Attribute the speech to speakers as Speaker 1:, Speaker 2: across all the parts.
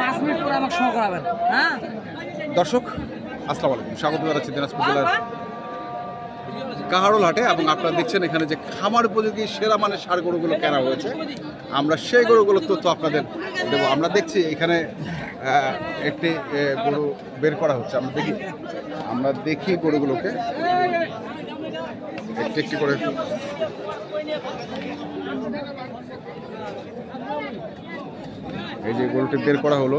Speaker 1: পাঁচ মিনিট পরে আমাকে শো করাবেন। হ্যাঁ?
Speaker 2: দর্শক আসসালামু আলাইকুম। স্বাগত জানাচ্ছি দিনাজপুর জেলার কাহারোল হাটে এবং আপনারা দেখছেন এখানে যে খামার উপযোগী সেরা মানের সার গরুগুলো কেনা হয়েছে। আমরা সেই গরুগুলোর তথ্য আপনাদের দেবো। আমরা দেখছি এখানে একটি গরু বের করা হচ্ছে। আমরা দেখি আমরা দেখি গরুগুলোকে। একটি একটি করে এই যে গরুটি বের করা হলো।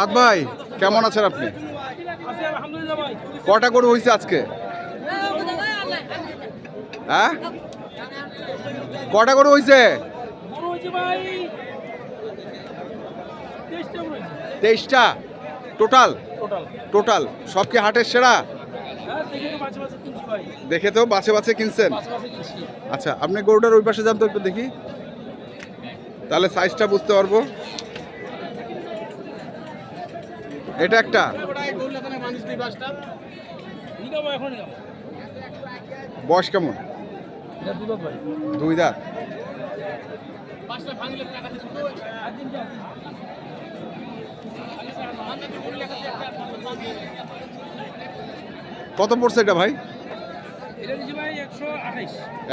Speaker 2: আদ ভাই, কেমন আছেন আপনি? কটা গরু হয়েছে আজকে? হ্যাঁ? কটা করে হয়েছে তেইশটা টোটাল টোটাল সব কি হাটের সেরা? দেখে তো বাছে বাছে কিনছেন? আচ্ছা আপনি গরুটার ওই পাশে যান তো একটু দেখি। তাহলে সাইজটা বুঝতে পারব। এটা একটা? বয়স কেমন? দুই দাঁত কত পড়ছে এটা ভাই?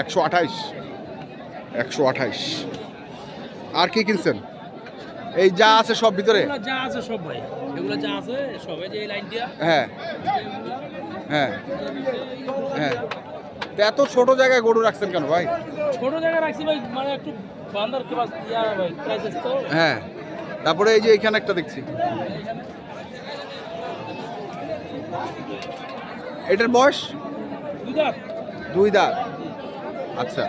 Speaker 2: একশো আঠাইশ। একশো আঠাইশ। আর কি কিনছেন? এই যা আছে সব ভিতরে?
Speaker 1: যা আছে সব ভাই। এগুলো যা আছে সব যে এই লাইন দিয়া
Speaker 2: হ্যাঁ। হ্যাঁ। হ্যাঁ। তো এত ছোট জায়গায় গরু রাখছেন কেন ভাই?
Speaker 1: ছোট জায়গা রাখছি ভাই মানে একটু বান্দার কি বাস ইয়া ভাই প্রাইসেস তো।
Speaker 2: হ্যাঁ তারপরে এই যে এখানে একটা দেখছি। এটার বয়স?
Speaker 1: দুই দাঁত।
Speaker 2: দুই দাঁত। আচ্ছা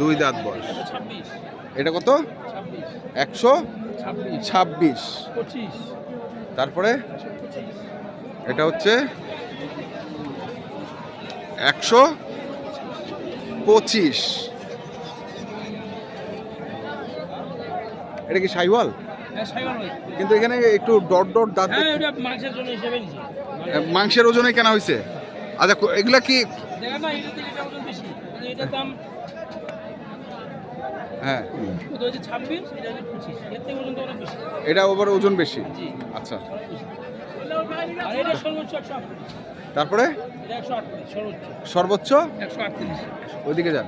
Speaker 2: দুই দাঁত বয়স। এটা কত? একশো
Speaker 1: ছাব্বিশ।
Speaker 2: ছাব্বিশ।
Speaker 1: পঁচিশ।
Speaker 2: তারপরে? এটা হচ্ছে একশো পঁচিশ। এটা কি সাইওয়াল?
Speaker 1: হ্যাঁ
Speaker 2: কিন্তু এখানে একটু ডট ডট দাঁত
Speaker 1: হ্যাঁ ওটা মাংসের
Speaker 2: ওজনে কেনা হয়েছে? আচ্ছা এগুলা কি
Speaker 1: দাম
Speaker 2: হ্যাঁ।
Speaker 1: এটা
Speaker 2: ওভার ওজন বেশি। আচ্ছা। তারপরে?
Speaker 1: সর্বোচ্চ?
Speaker 2: ওইদিকে যান।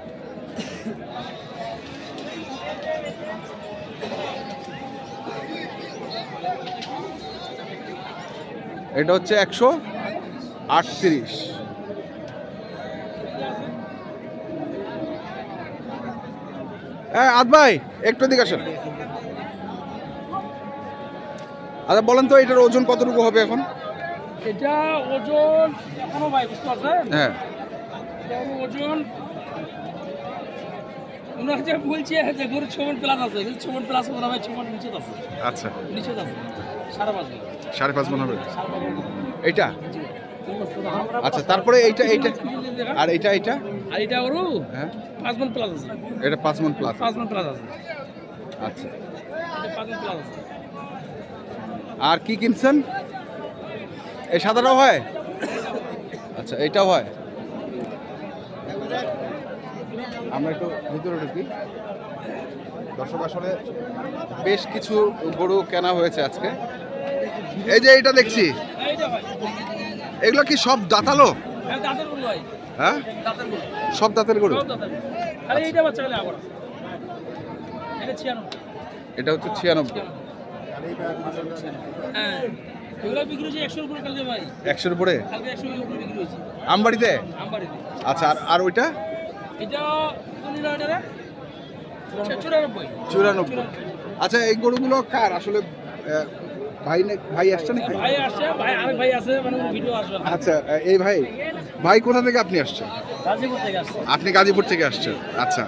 Speaker 2: এটা হচ্ছে একশো আটত্রিশ। হ্যাঁ আদ ভাই একটু দিকে আসেন। আচ্ছা বলেন তো এটার ওজন কতটুকু হবে এখন?
Speaker 1: এটা ওজন এখনও ভাই বুঝতে পারছেন?
Speaker 2: হ্যাঁ।
Speaker 1: ওজন ওনার যে বলছে যে গরু ছমন প্লাস আছে কিন্তু ছমন প্লাস হবে ভাই ছমন নিচে আছে।
Speaker 2: আচ্ছা।
Speaker 1: নিচে আছে। সাড়ে পাঁচ
Speaker 2: সাড়ে পাঁচ মন হবে? এইটা? আচ্ছা তারপরে এইটা এইটা? আর এইটা এইটা?
Speaker 1: আর এটা ওরও
Speaker 2: হ্যাঁ।
Speaker 1: পাঁচ মন প্লাস আছে।
Speaker 2: এটা পাঁচ মন প্লাস
Speaker 1: পাঁচ মন প্লাস আছে।
Speaker 2: আচ্ছা।
Speaker 1: এটা পাঁচ মন প্লাস আছে।
Speaker 2: আর কি কিনছেন? এই সাদাটাও হয়? আচ্ছা এইটাও হয়? আমরা একটু ভিতরে ঢুকি। দর্শক আসলে বেশ কিছু গরু কেনা হয়েছে আজকে। এই যে এটা দেখছি। এগুলো কি সব দাঁতালো?
Speaker 1: হ্যাঁ?
Speaker 2: সব দাঁতের গরু?
Speaker 1: এটা
Speaker 2: হচ্ছে ছিয়ানব্বই।
Speaker 1: হ্যাঁ। এগুলো বিক্রি হয়েছে একশোর উপরে কালকে ভাই।
Speaker 2: একশোর উপরে?
Speaker 1: কালকে একশোর উপরে বিক্রি হয়েছে।
Speaker 2: আমবাড়িতে?
Speaker 1: আমবাড়িতে।
Speaker 2: আচ্ছা আর আর ওইটা?
Speaker 1: এটা কোন নিল এটা চুরানব্বই।
Speaker 2: চুরানব্বই। আচ্ছা এই গরুগুলো কার? আসলে ভাই ভাই আসছে নাকি?
Speaker 1: ভাই আসছে ভাই আরেক ভাই আছে মানে ভিডিও আসবে
Speaker 2: আচ্ছা এই ভাই ভাই কোথা থেকে আপনি আসছেন?
Speaker 1: গাজীপুর থেকে আসছে।
Speaker 2: আপনি গাজীপুর থেকে আসছেন। আচ্ছা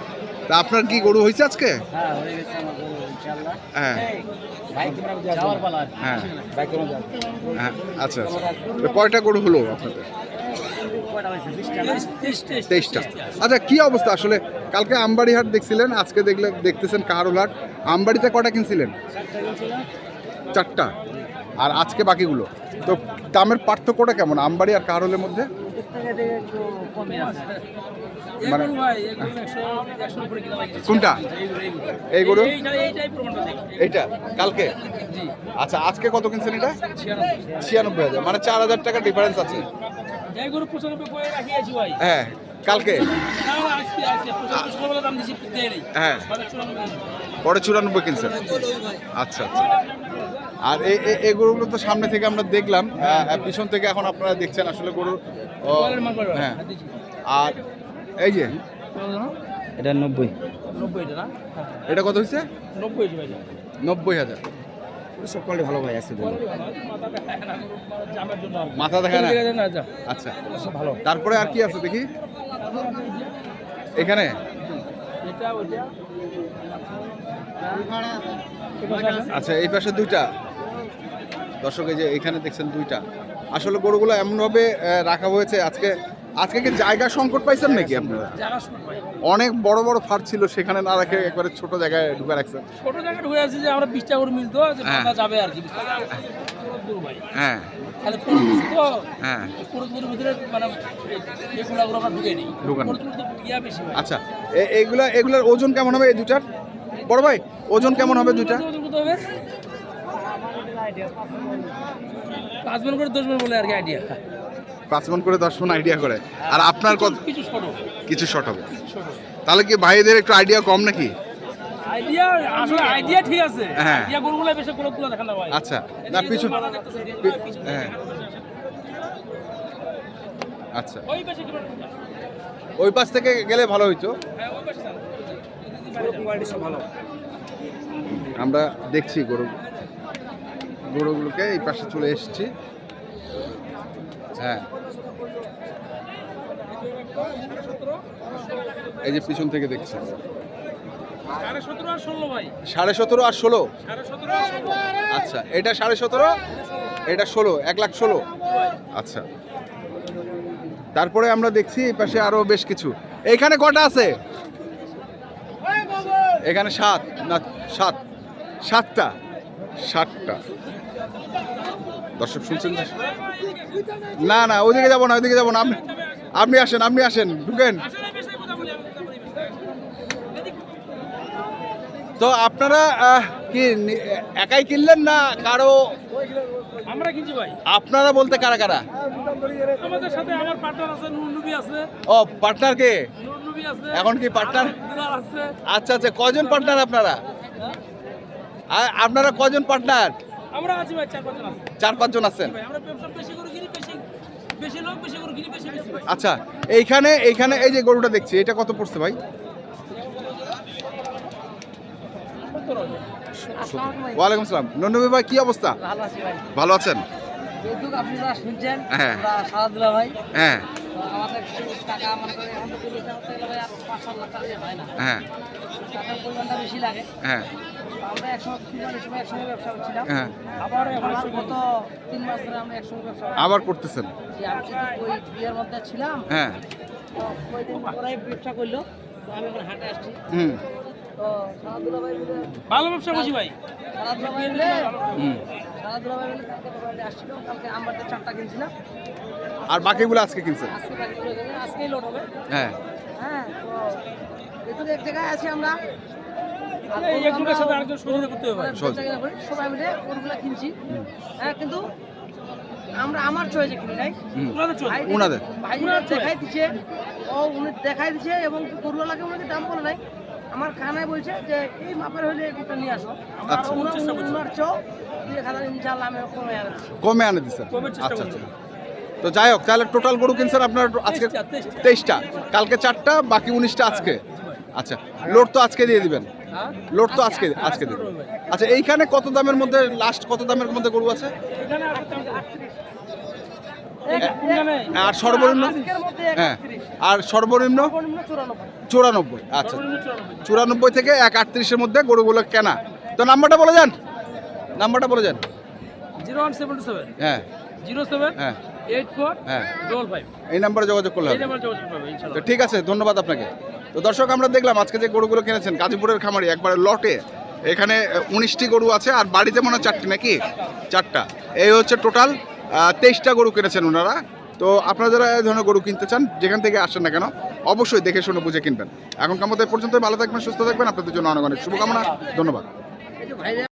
Speaker 2: তা আপনার কি গরু হয়েছে আজকে?
Speaker 1: হ্যাঁ হয়ে গেছে আমার
Speaker 2: হ্যাঁ। হ্যাঁ। হ্যাঁ আচ্ছা আচ্ছা। কয়টা গরু হলো আপনাদের?
Speaker 1: তেইশ- তেইশ- তেইশ-
Speaker 2: তেইশটা। আচ্ছা কি অবস্থা? আসলে কালকে আমবাড়ি হাট দেখছিলেন আজকে দেখলে দেখতেছেন কাহারোল হাট আমবাড়িতে কটা কিনছিলেন? চারটা আর আজকে বাকিগুলো? তো দামের পার্থক্যটা কেমন? আমবাড়ি আর কাহারোলের মধ্যে? মানে- কোনটা?
Speaker 1: এই গরু, এই গরু।
Speaker 2: এই গরু?
Speaker 1: এইটা-
Speaker 2: কালকে আচ্ছা আজকে কত কিনছেন এটা
Speaker 1: ছিয়ানব্বই।
Speaker 2: হাজার মানে চার হাজার টাকা ডিফারেন্স আছে। হ্যাঁ কালকে। হ্যাঁ
Speaker 1: মানে।
Speaker 2: পরে চুরানব্বই কিনছেন আচ্ছা আচ্ছা আর এই এই- এই গরুগুলো তো সামনে থেকে আমরা দেখলাম পিছন থেকে এখন আপনারা দেখছেন আসলে গরু। হ্যাঁ আর এই যে
Speaker 3: এটা নব্বই
Speaker 1: এটা না?
Speaker 2: এটা কত হয়েছে
Speaker 1: নব্বই।
Speaker 2: হাজার
Speaker 3: সব কোয়ালিটি ভালো ভাই আছে
Speaker 1: মাথা দেখায় না।
Speaker 2: আচ্ছা
Speaker 1: সব ভালো।
Speaker 2: তারপরে আর কি আছে দেখি এখানে
Speaker 1: এটা।
Speaker 2: আচ্ছা এই পাশে দুইটা। দর্শক এই যে এখানে দেখছেন দুইটা। আসলে গরুগুলো এমনভাবে রাখা হয়েছে আজকে। আজকে কি জায়গা সংকট পাইছেন নাকি আপনারা। অনেক বড় বড় ফার ছিল সেখানে না রেখে একবারে ছোট জায়গায় ঢুকে রাখছেন।
Speaker 1: ছোট জায়গায় ঢুকে আছে যে আমরা বিশটা করে মিলতো
Speaker 2: হ্যাঁ।
Speaker 1: যাবে আর কি। গরু
Speaker 2: হ্যাঁ।
Speaker 1: তাহলে
Speaker 2: হ্যাঁ।
Speaker 1: ভিতরে মানে এগুলো আমরা ঢুকে নিই
Speaker 2: ঢুকান।
Speaker 1: পুরো তো ইয়া বেশি
Speaker 2: আচ্ছা এ- এইগুলা এগুলার ওজন কেমন হবে এই দুটার? বড় ভাই ওজন কেমন হবে দুটা
Speaker 1: হবে? পাঁচ মন করে দশ মন বলে আর কি আইডিয়া
Speaker 2: পাঁচ মন করে দশ মন আইডিয়া করে। আর আপনার কত?
Speaker 1: কিছু ছোট
Speaker 2: কিছু শর্ট হবে। তাহলে কি ভাইদের একটু আইডিয়া কম নাকি?
Speaker 1: আইডিয়া আসলে আইডিয়া। ঠিক আছে।
Speaker 2: হ্যাঁ।
Speaker 1: আইডিয়া গরুগুলো বেশি কোনো তুলা না ভাই।
Speaker 2: আচ্ছা না পিছু হ্যাঁ। আচ্ছা।
Speaker 1: ওই
Speaker 2: পাশ থেকে গেলে ভালো হইতো।
Speaker 1: হ্যাঁ ওই বেশি
Speaker 3: কোয়ালিটি সব ভালো।
Speaker 2: আমরা দেখছি গরু গরুগুলোকে এই পাশে চলে এসেছি। হ্যাঁ। এই যে পিছন থেকে দেখছি।
Speaker 1: সাড়ে সতেরো আর ষোলো
Speaker 2: আচ্ছা এটা সাড়ে সতেরো এটা ষোলো এক লাখ ষোলো। আচ্ছা তারপরে আমরা দেখছি এই পাশে আরও বেশ কিছু। এখানে কটা আছে? এখানে সাত না সাত সাতটা সাতটা। দর্শক শুনছেন না না ওইদিকে যাব না ওইদিকে যাব না। আপনি আপনি আসেন আপনি আসেন ঢুকেন
Speaker 1: আসলে বেশি কথা বলি আমি, কথা বলি বেশি।
Speaker 2: তো আপনারা কি একাই কিনলেন না কারও?
Speaker 1: আমরা কিনছি ভাই।
Speaker 2: আপনারা বলতে কারা কারা?
Speaker 1: আমাদের সাথে আমার পার্টনার আছে নুর নবী আছে।
Speaker 2: ও পার্টনার কে?
Speaker 1: নুর নবী আছে।
Speaker 2: এখন কি
Speaker 1: পার্টনার আছে।
Speaker 2: আচ্ছা আচ্ছা কজন পার্টনার আপনারা? আপনারা কজন পার্টনার
Speaker 1: আমরা আছি ভাই চার পাঁচজন আছে।
Speaker 2: চার পাঁচজন আছেন।
Speaker 1: ভাই আমরা ব্যবসা বেশি করে কিনি বেশি বেশি লোক বেশি করে কিনি বেশি বেশি।
Speaker 2: আচ্ছা এইখানে এইখানে এই যে গরুটা দেখছি এটা কত পড়ছে ভাই? ওয়ালাইকুম আসসালাম নন্দী ভাই কি অবস্থা?
Speaker 4: ভালো আছি ভাই।
Speaker 2: ভালো আছেন?
Speaker 4: যেহেতু আপনি যা শুনছেন
Speaker 2: হ্যাঁ।
Speaker 4: আমরা সারাদুল্লাহ ভাই।
Speaker 2: হ্যাঁ।
Speaker 4: হয় না।
Speaker 2: হ্যাঁ।
Speaker 4: বেশি লাগে।
Speaker 2: হ্যাঁ।
Speaker 4: আমরা একসঙ্গে ব্যবসা করছিলাম।
Speaker 2: হ্যাঁ।
Speaker 1: আবার
Speaker 4: আমার গত তিন মাস ধরে আমরা একসঙ্গে ব্যবসা
Speaker 2: আবার করতেছেন?
Speaker 4: ওই বিয়ের মধ্যে ছিলাম
Speaker 2: হ্যাঁ।
Speaker 4: ওই দিন ওরাই ব্যবসা করল। আমি এখন হাটে আসছি।
Speaker 2: হুম।
Speaker 1: ভালো ব্যবসা করছি ভাই।
Speaker 2: আর বাকিগুলো আজকে কিনছেন?
Speaker 4: করে আজকেই লোড হবে
Speaker 2: হ্যাঁ।
Speaker 4: হ্যাঁ তো এক জায়গায় আছি আমরা
Speaker 1: এই
Speaker 4: গরু
Speaker 1: একজনের সাথে আরেকজন সহযোগিতা করতে হবে
Speaker 4: সবাই মিলে কিনছি। হ্যাঁ কিন্তু আমরা আমার চয়েসে কিনি নাই।
Speaker 1: ওনাদের চল
Speaker 4: ভাই দেখাই দিচ্ছে ও উনি দেখাই দিচ্ছে এবং গরুওয়ালাকে উনাকে দাম বলে নাই। আমার কানায় বলছে যে এই মাপের হলে এগুলো নিয়ে আসো।
Speaker 2: আচ্ছা।
Speaker 4: ইনশাল্লাহ আমি কমে
Speaker 2: আনে দিচ্ছেন আচ্ছা আচ্ছা। তো যাই হোক তাহলে টোটাল গরু কিনছেন আপনার আজকে?
Speaker 1: তেইশটা,
Speaker 2: কালকে চারটা বাকি উনিশটা আজকে। আচ্ছা লোড তো আজকে দিয়ে দিবেন।
Speaker 1: হ্যাঁ?
Speaker 2: লোড তো আজকে আজকে দিবেন। আচ্ছা এইখানে কত দামের মধ্যে লাস্ট কত দামের মধ্যে গরু আছে? আর সর্বনিম্ন? হ্যাঁ। আর সর্বনিম্ন?
Speaker 4: সর্বনিম্ন চুরানব্বই।
Speaker 2: আচ্ছা।
Speaker 1: চুরানব্বই।
Speaker 2: থেকে এক আটত্রিশের মধ্যে গরুগুলো কেনা। তো নাম্বারটা বলে যান। নাম্বারটা বলে যান।
Speaker 1: Zero one seven two seven.
Speaker 2: হ্যাঁ।
Speaker 1: জিরো সেভেন
Speaker 2: হ্যাঁ।
Speaker 1: এইট ফোর
Speaker 2: হ্যাঁ।
Speaker 1: Double five.
Speaker 2: এই নাম্বারে যোগাযোগ করলে
Speaker 1: এই
Speaker 2: হবে।
Speaker 1: নাম্বার যোগাযোগ করবে
Speaker 2: তো ঠিক আছে ধন্যবাদ আপনাকে। তো দর্শক আমরা দেখলাম আজকে যে গরুগুলো কিনেছেন গাজীপুরের খামারি একবারে লটে। এখানে উনিশটি গরু আছে আর বাড়িতে মনে হয় চারটি নাকি? চারটা। এই হচ্ছে টোটাল তেইশটা গরু কিনেছেন ওনারা। তো আপনারা যারা এই ধরনের গরু কিনতে চান, যেখান থেকে আসেন না কেন, অবশ্যই দেখে শুনে বুঝে কিনবেন। এখন কামতে পর্যন্ত ভালো থাকবেন, সুস্থ থাকবেন, আপনাদের জন্য অনেক অনেক শুভকামনা, ধন্যবাদ।